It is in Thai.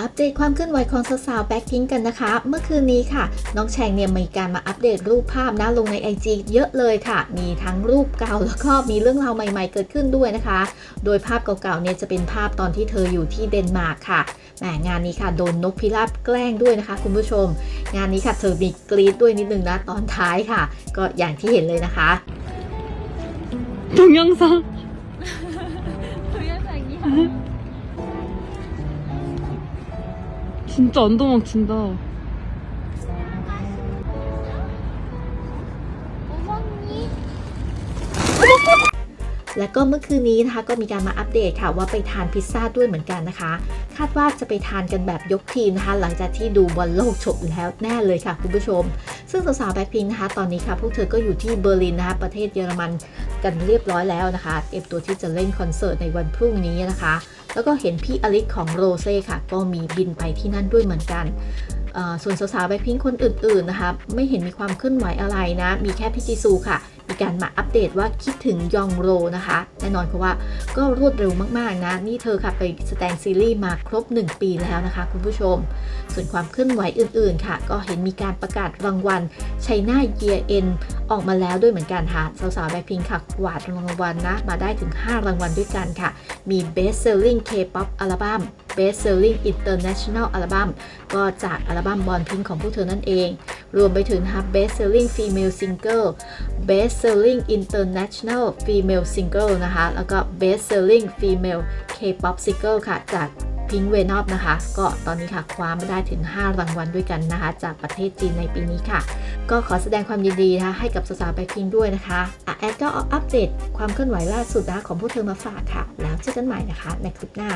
อัปเดตความเคลื่อนไหวของสาวๆแบ็คพิงกันนะคะ เมื่อคืนนี้ค่ะ น้องแชงเนี่ยมีการมาอัปเดตรูปภาพนะลงใน IG เยอะเลยค่ะ มีทั้งรูปเก่าแล้วก็มีเรื่องราวใหม่ๆเกิดขึ้นด้วยนะคะ โดยภาพเก่าๆเนี่ยจะเป็นภาพตอนที่เธออยู่ที่เดนมาร์กค่ะแหมงานนี้ค่ะโดนนกพิราบแกล้งด้วยนะคะ คุณผู้ชม งานนี้ค่ะเธอมีกรีดด้วยนิดนึงนะตอนท้ายค่ะ ก็อย่างที่เห็นเลยนะคะ 동영상 동영상이야. 진짜 안 도망친다. 어머니. และก็เมื่อคืนนี้นะคะก็มีการมาอัปเดตค่ะว่าไปทานพิซซ่าด้วยเหมือนกันนะคะ คาดว่าจะไปทานกันแบบยกทีมนะคะ หลังจากที่ดูบอลโลกจบแล้วแน่เลยค่ะคุณผู้ชม ซึ่งสาวๆแบ็คพิงนะคะ ตอนนี้ค่ะพวกเธอก็อยู่ที่เบอร์ลินนะคะประเทศเยอรมันกันเรียบร้อยแล้วนะคะเตรียมตัวที่จะเล่นคอนเสิร์ตในวันพรุ่งนี้นะคะ แล้วก็เห็นพี่อลิสของโรเซ่ค่ะ ก็มีบินไปที่นั่นด้วยเหมือนกันส่วนสาวๆแบ็คพิงคนอื่นๆนะคะ ไม่เห็นมีความเคลื่อนไหวอะไรนะ มีแค่พี่จีซูค่ะ การมาอัปเดตว่าคิดถึงยองโรนะคะ แน่นอนเพราะว่าก็รวดเร็วมากๆนะ นี่เธอค่ะไปสแตนซีรีส์มาครบ 1 ปีแล้วนะคะ คุณผู้ชม ส่วนความเคลื่อนไหวอื่นๆค่ะ ก็เห็นมีการประกาศรางวัลชัยนาเยียเอ็นออกมาแล้วด้วยเหมือนกันค่ะ สาวๆแบ็คพิงค่ะกวาดรางวัลนะ มาได้ถึง 5 รางวัลด้วยกันค่ะ มี Best Selling K-pop Album Best Selling International Album ก็จากอัลบั้มบอลพิงของพวกเธอนั่นเอง รวมไปถึงนะคะ Best Selling Female Single Best Selling International Female Single นะคะ แล้วก็ Best Selling Female K-pop Single ค่ะ จาก Pink Venom นะคะ ก็ตอนนี้ค่ะคว้ามาได้ถึง 5 รางวัลด้วยกันนะคะ จากประเทศจีนในปีนี้ค่ะ ก็ขอแสดงความยินดีนะคะให้กับสาวๆแบ็คพิงด้วยนะคะอะแอดก็อาอัปเดตความเคลื่อนไหวล่าสุดนะคะของพวกเธอมาฝากค่ะ แล้วเจอกันใหม่นะคะ ในคลิปหน้า